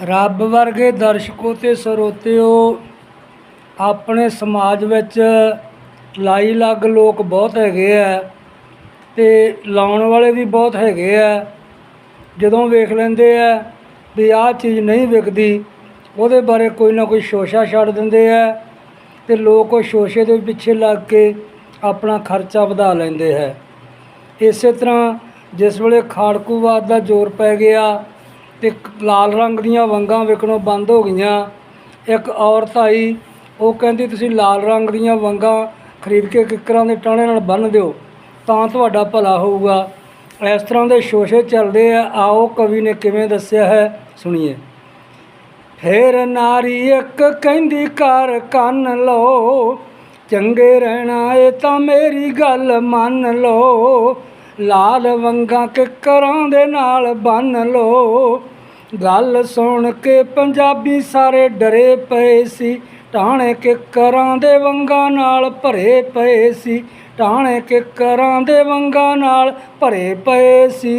ਰੱਬ ਵਰਗੇ ਦਰਸ਼ਕੋ ਤੇ ਸਰੋਤਿਓ, ਆਪਣੇ ਸਮਾਜ ਵਿੱਚ ਲਾਈ ਲੱਗ ਲੋਕ ਬਹੁਤ ਹੈਗੇ ਆ ਤੇ ਲਾਉਣ ਵਾਲੇ ਵੀ ਬਹੁਤ ਹੈਗੇ ਆ। ਜਦੋਂ ਵੇਖ ਲੈਂਦੇ ਆ ਵੀ ਆਹ ਚੀਜ਼ ਨਹੀਂ ਵਿਕਦੀ, ਉਹਦੇ ਬਾਰੇ ਕੋਈ ਨਾ ਕੋਈ ਸ਼ੋਸ਼ਾ ਛੱਡ ਦਿੰਦੇ ਆ ਤੇ ਲੋਕ ਉਹ ਸ਼ੋਸ਼ੇ ਦੇ ਪਿੱਛੇ ਲੱਗ ਕੇ ਆਪਣਾ ਖਰਚਾ ਵਧਾ ਲੈਂਦੇ ਹੈ ਇਸੇ ਤਰ੍ਹਾਂ ਜਿਸ ਵੇਲੇ ਖਾੜਕੂਵਾਦ ਦਾ ਜ਼ੋਰ ਪੈ ਗਿਆ ਤੇ ਲਾਲ ਰੰਗ ਦੀਆਂ ਵੰਗਾਂ ਵਿਕਣੋਂ ਬੰਦ ਹੋ ਗਈਆਂ। ਇੱਕ ਔਰਤ ਆਈ, ਉਹ ਕਹਿੰਦੀ, ਤੁਸੀਂ ਲਾਲ ਰੰਗ ਦੀਆਂ ਵੰਗਾਂ ਖਰੀਦ ਕੇ ਕਿੱਕਰਾਂ ਦੇ ਟਾਣੇ ਨਾਲ ਬੰਨ੍ਹ ਦਿਓ, ਤਾਂ ਤੁਹਾਡਾ ਭਲਾ ਹੋਊਗਾ। ਇਸ ਤਰ੍ਹਾਂ ਦੇ ਸ਼ੋਸ਼ੇ ਚੱਲਦੇ ਆ। ਆਓ, ਕਵੀ ਨੇ ਕਿਵੇਂ ਦੱਸਿਆ ਹੈ, ਸੁਣੀਏ। ਫੇਰ ਨਾਰੀ ਇੱਕ ਕਹਿੰਦੀ ਕਰ ਕੰਨ ਲਓ, ਚੰਗੇ ਰਹਿਣਾ ਏ ਤਾਂ ਮੇਰੀ ਗੱਲ ਮੰਨ ਲਓ। ਲਾਲ ਵੰਗਾਂ ਕਿੱਕਰਾਂ ਦੇ ਨਾਲ ਬੰਨ ਲਓ ਗੱਲ ਸੁਣ ਕੇ ਪੰਜਾਬੀ ਸਾਰੇ ਡਰੇ ਪਏ ਸੀ। ਟਾਣੇ ਕਿੱਕਰਾਂ ਦੇ ਵੰਗਾਂ ਨਾਲ ਭਰੇ ਪਏ ਸੀ। ਟਾਣੇ ਕਿੱਕਰਾਂ ਦੇ ਵੰਗਾਂ ਨਾਲ ਭਰੇ ਪਏ ਸੀ।